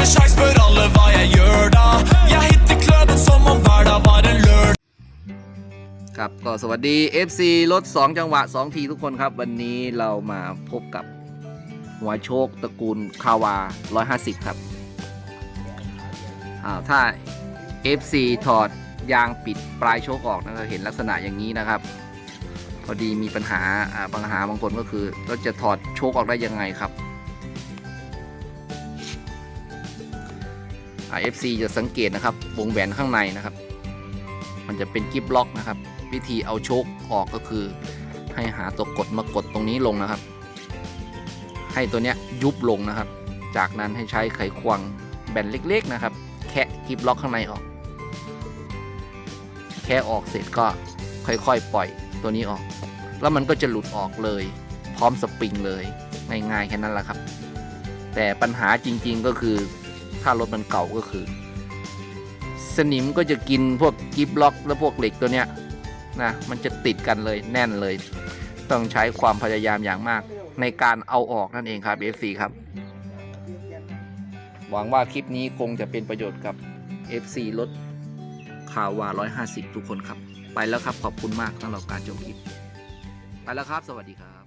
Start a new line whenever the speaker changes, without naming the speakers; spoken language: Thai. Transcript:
med sjans, spør alle hva jeg gjør da. Jeg hitter kløben som om hver dag var en lørdag.
ครับก็สวัสดี FC รถ 2 จังหวะ 2 ทีทุกคนครับ วันนี้เรามาพบกับหัวโชคตระกูลคาวา 150 ครับอ่าถ้า FC ถอดยางปิดปลายโชคออกนะครับเห็นลักษณะอย่างนี้นะครับ พอดีมีปัญหาอ่าปัญหาบางคนก็คือเราจะถอดโชคออกได้ยังไงครับ IFC จะสังเกตนะครับ วงแหวนข้างในนะครับ มันจะเป็นกิฟล็อกนะครับ วิธีเอาโชคออกก็คือให้หาตัวกดมากดตรงนี้ลงนะครับ ให้ตัวเนี้ยยุบลงนะครับ จากนั้นให้ใช้ไขควงแบนเล็กๆนะครับ แคะกิฟล็อกข้างในออก แค่ออกเสร็จก็ค่อยๆ ปล่อยตัวนี้ออก แล้วมันก็จะหลุดออกเลย พร้อมสปริงเลยง่ายๆแค่นั้นแหละครับ แต่ปัญหาจริงๆก็คือ ถ้ารถมันเก่าก็คือ สนิมก็จะกินพวกกิฟล็อก และพวกเหล็กตัวเนี้ยนะมันจะติดกันเลยแน่นเลย ต้องใช้ความพยายามอย่างมาก ในการเอาออกนั่นเองครับ FC ครับ หวังว่าคลิปนี้คงจะเป็นประโยชน์กับ FC รถคาวา 150 ทุกคนครับ ไปแล้วครับขอบคุณมากสำหรับการชมคลิป ไปแล้วครับ สวัสดีครับ